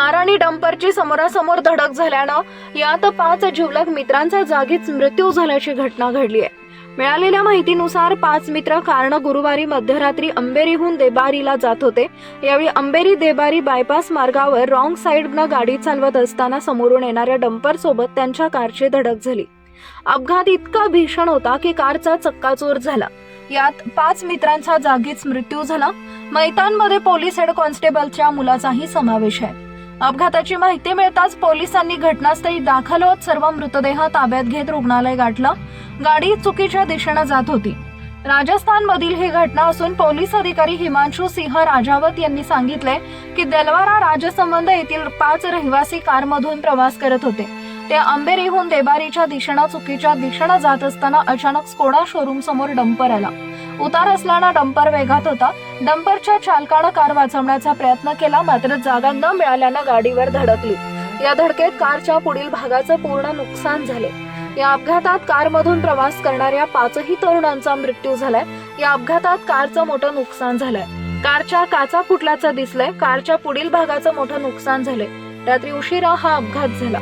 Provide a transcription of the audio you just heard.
Car आणि डंपरची समोरासमोर धडक झाल्यानं यात पाच जिवलग मित्रांचा जागीच मृत्यू झाल्याची घटना घडली आहे मिळालेल्या माहितीनुसार पाच मित्र कारण गुरुवारी मध्यरात्री अंबेरीहून देबारीला जात होते. यावेळी अंबेरी देबारी बायपास मार्गावर रॉंग साईडनं गाडी चालवत असताना समोरून येणाऱ्या डंपर सोबत त्यांच्या कारची धडक झाली. अपघात इतका भीषण होता की कारचा चक्काचूर झाला. यात पाच मित्रांचा जागीच मृत्यू झाला. मैतानमध्ये पोलीस हेड कॉन्स्टेबलच्या मुलाचाही समावेश आहे. अपघाताची माहिती मिळताच पोलिसांनी घटनास्थळी दाखल होत सर्व मृतदेह ताब्यात घेत रुग्णालय गाठलं. गाडी चुकीच्या दिशेनं जात होती. राजस्थान मधील ही घटना असून पोलीस अधिकारी हिमांशु सिंह राजावत यांनी सांगितले की देलवारा राजसंबंध येथील पाच रहिवासी कारमधून प्रवास करत होते. ते अंबेरीहून देबारीच्या दिशेनं चुकीच्या दिशेनं जात असताना अचानक स्कोडा शोरूम समोर डंपर आला. उतार असल्यानं डंपर वेगात होता. डंपरच्या चालकानं कार वाचवण्याचा प्रयत्न केला मात्र जागा न मिळाल्यानं गाडीवर धडकली. या धडकेत कारच्या पुढील भागाचं पूर्ण नुकसान झाले या अपघातात कारमधून प्रवास करणाऱ्या पाचही तरुणांचा मृत्यू झालाय. या अपघातात कारचं मोठं नुकसान झालंय. कारच्या काचा फुटल्याचं दिसलंय. कारच्या पुढील भागाचं मोठं नुकसान झालंय. रात्री उशिरा हा अपघात झाला.